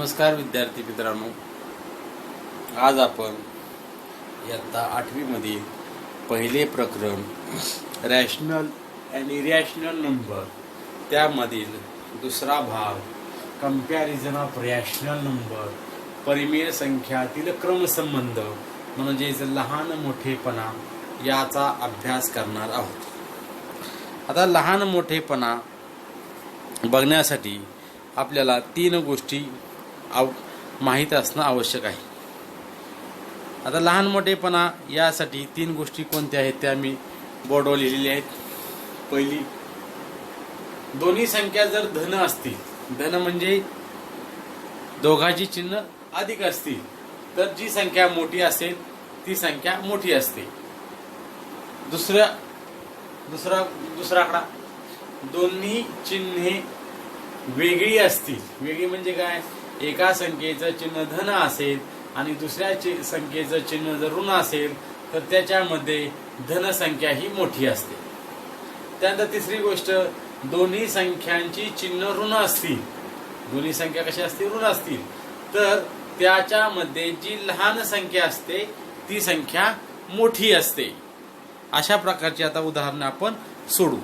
नमस्कार विद्यार्थी मित्रांनो. आज आपण इयत्ता आठवीमधील पहिले प्रकरण रॅशनल अँड इरॅशनल नंबर त्यामधील दुसरा भाग कंपॅरिझन ऑफ रॅशनल नंबर परिमेय संख्यातील क्रमसंबंध म्हणजेच लहान मोठेपणा याचा अभ्यास करणार आहोत. आता लहान मोठेपणा बघण्यासाठी आपल्याला तीन गोष्टी आव माहीत असणं आवश्यक आहे. आता लहान मोठेपणा यासाठी तीन गोष्टी कोणत्या आहेत त्या मी बोर्डवर लिहिलेल्या आहेत. पहिली दोन्ही संख्या जर धन असतील धन म्हणजे दोघाची चिन्ह अधिक असतील तर जी संख्या मोठी असेल ती संख्या मोठी असते. दुसऱ्या दुसरा दुसरा आकडा दोन्ही चिन्हे वेगळी असतील. वेगळी म्हणजे काय? एका संख्येचं चिन्ह धन असेल आणि दुसऱ्या संख्येचं चिन्ह जर ऋण असेल तर त्याच्यामध्ये धनसंख्या ही मोठी असते. त्यानंतर तिसरी गोष्ट दोन्ही संख्यांची चिन्ह ऋण असतील. दोन्ही संख्या कशा असतील? ऋण असतील. तर त्याच्यामध्ये जी लहान संख्या असते ती संख्या मोठी असते. अशा प्रकारची आता उदाहरणं आपण सोडू.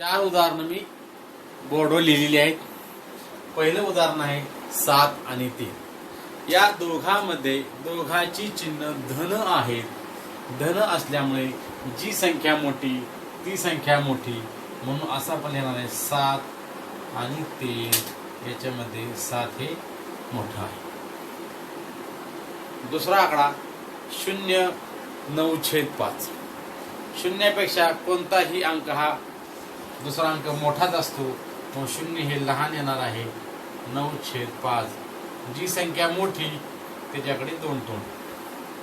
चार उदाहरणं मी बोर्डवर लिहिलेली आहेत. पहिलं उदाहरण आहे सात आणि तीन. या दोघांमध्ये दोघाची चिन्ह धन आहेत. धन असल्यामुळे जी संख्या मोठी ती संख्या मोठी. म्हणून असं आपण लिहिणार आहे सात आणि तीन. याच्यामध्ये सात हे मोठं आहे. दुसरा आकडा शून्य नऊ छेद पाच. शून्यापेक्षा कोणताही अंक हा दुसरा अंक मोठाच असतो. मग शून्य हे लहान येणार आहे. नऊ छेद पाच. जी संख्या मोठी त्याच्याकडे दोन तोंड.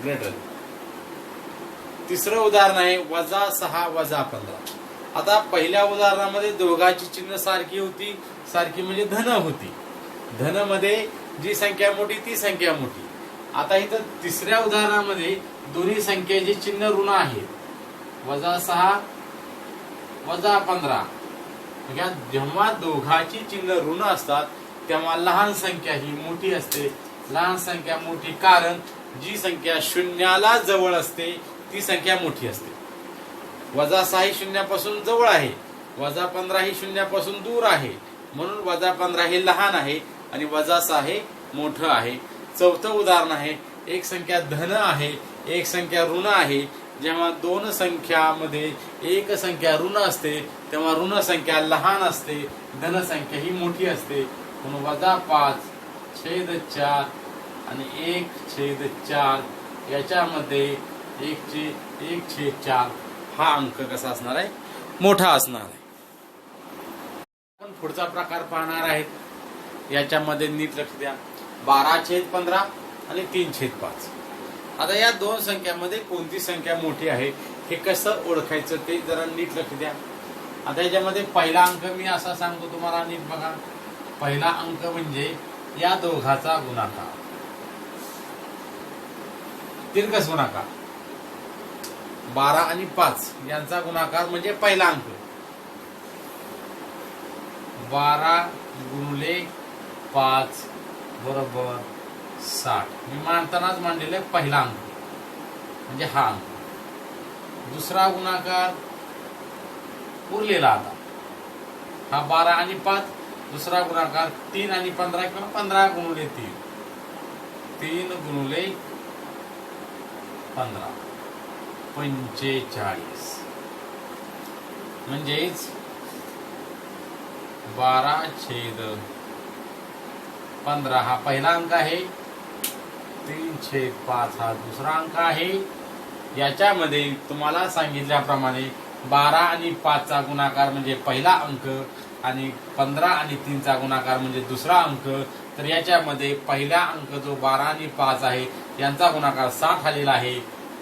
ग्रेटर तिसरं उदाहरण आहे वजा सहा वजा पंधरा. आता पहिल्या उदाहरणामध्ये दोघाची चिन्ह सारखी होती सारखी म्हणजे धन होती. धनमध्ये जी संख्या मोठी ती संख्या मोठी. आता इथं तिसऱ्या उदाहरणामध्ये दोन्ही संख्येचे चिन्ह ऋण आहेत. वजा सहा वजा पंधरा. म्हणजे जेव्हा दोघाची चिन्ह ऋण असतात तेव्हा लहान संख्या ही मोठी असते. लहान संख्या मोठी कारण जी संख्या शून्याला जवळ असते ती संख्या मोठी असते. वजा सहा ही शून्यापासून जवळ आहे. वजा पंधरा ही शून्यापासून दूर आहे. म्हणून वजा पंधरा हे लहान आहे आणि वजा सहा हे मोठं आहे. चौथं उदाहरण आहे एक संख्या धन आहे एक संख्या ऋण आहे. जेव्हा दोन संख्यामध्ये एक संख्या ऋण असते तेव्हा ऋण संख्या लहान असते धनसंख्या ही मोठी असते. पण वजा पाच छेद चार आणि एक छेद चार याच्यामध्ये एक चे एक छेद चार हा अंक कसा असणार आहे? मोठा असणार आहे. आपण पुढचा प्रकार पाहणार आहेत. याच्यामध्ये नीट लक्ष द्या. बारा छेद पंधरा आणि तीन छेद पाच. आता या दोन संख्यामध्ये कोणती संख्या मोठी आहे हे कसं ओळखायचं ते जरा नीट लक्ष द्या. आता याच्यामध्ये पहिला अंक मी असा सांगतो तुम्हाला नीट बघा. पहिला अंक म्हणजे या दोघाचा गुणाकार. तिरकस गुणाकार. बारा आणि पाच यांचा गुणाकार म्हणजे पहिला अंक. बारा गुणले पाच बरोबर साठ. मी मांडतानाच मांडलेले पहिला अंक. म्हणजे हा अंक. दुसरा गुणाकार उरलेला आता. हा बारा आणि पाच दुसरा गुणाकार तीन आणि पंधरा किंवा पंधरा गुणले तीन. तीन गुणले पंधरा. पंचेचाळीस. म्हणजेच बारा छेद पंधरा हा पहिला अंक आहे. तीन छेद पाच हा दुसरा अंक आहे. याच्यामध्ये तुम्हाला सांगितल्याप्रमाणे बारा आणि पाचचा गुणाकार म्हणजे पहिला अंक आणि पंधरा आणि तीनचा गुणाकार म्हणजे दुसरा अंक तर याच्यामध्ये पहिला अंक जो बारा आणि पाच आहे यांचा गुणाकार साठ आलेला आहे.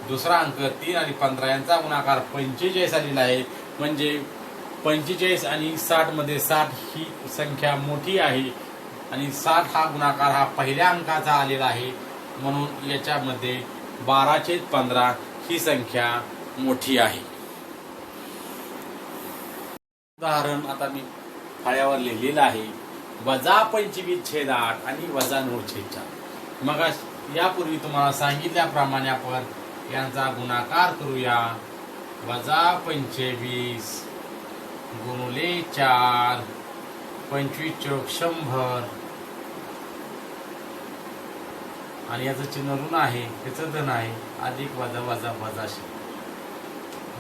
दुसरा अंक तीन आणि पंधरा यांचा गुणाकार पंचेचाळीस आलेला आहे. म्हणजे पंचेचाळीस आणि साठमध्ये साठ ही संख्या मोठी आहे. आणि साठ हा गुणाकार हा पहिल्या अंकाचा आलेला आहे. म्हणून याच्यामध्ये बाराचे पंधरा ही संख्या मोठी आहे. उदाहरण आता मी फळ्यावर लिहिलेलं आहे. वजा पंचवीस छेद आठ आणि वजा नऊ छेद चार. मग यापूर्वी तुम्हाला सांगितल्याप्रमाणे आपण यांचा गुणाकार करूया. वजा पंचवीस गुणुले चार पंचवीस चौक शंभर. आणि याचं चिन्ह ऋण आहे त्याचं धन आहे अधिक वजा वजा वजा शंभर.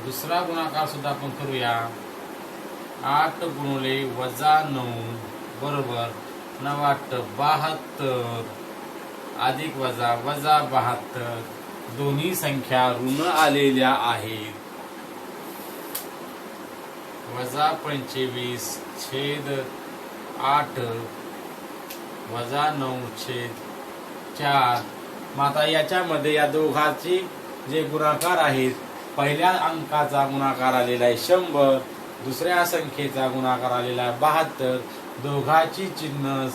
दुसरा गुणाकार सुद्धा आपण करूया. आठ गुणले वजा नऊ बरोबर नवाट बहात्तर. अधिक वजा वजा बहात्तर. दोन्ही संख्या ऋण आलेल्या आहेत. वजा पंचवीस छेद आठ. वजा नऊ छेद चार. माता याच्यामध्ये या दोघांचे जे गुणाकार आहेत पहिल्या अंकाचा गुणाकार आलेला आहे शंभर. दुसऱ्या संख्येचा गुणाकार आलेला आहे. बहात्तर. दोघाची चिन्ह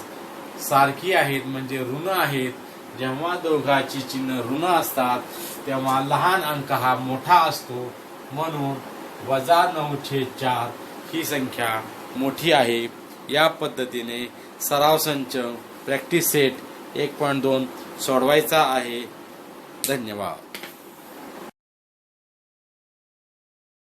सारखी आहेत म्हणजे ऋण आहेत. जेव्हा दोघाची चिन्ह ऋण असतात तेव्हा लहान अंक हा मोठा असतो. म्हणून वजा नऊ छेद चार ही संख्या मोठी आहे. या पद्धतीने सराव संच प्रॅक्टिस सेट एक पॉईंट दोन सोडवायचा आहे. धन्यवाद.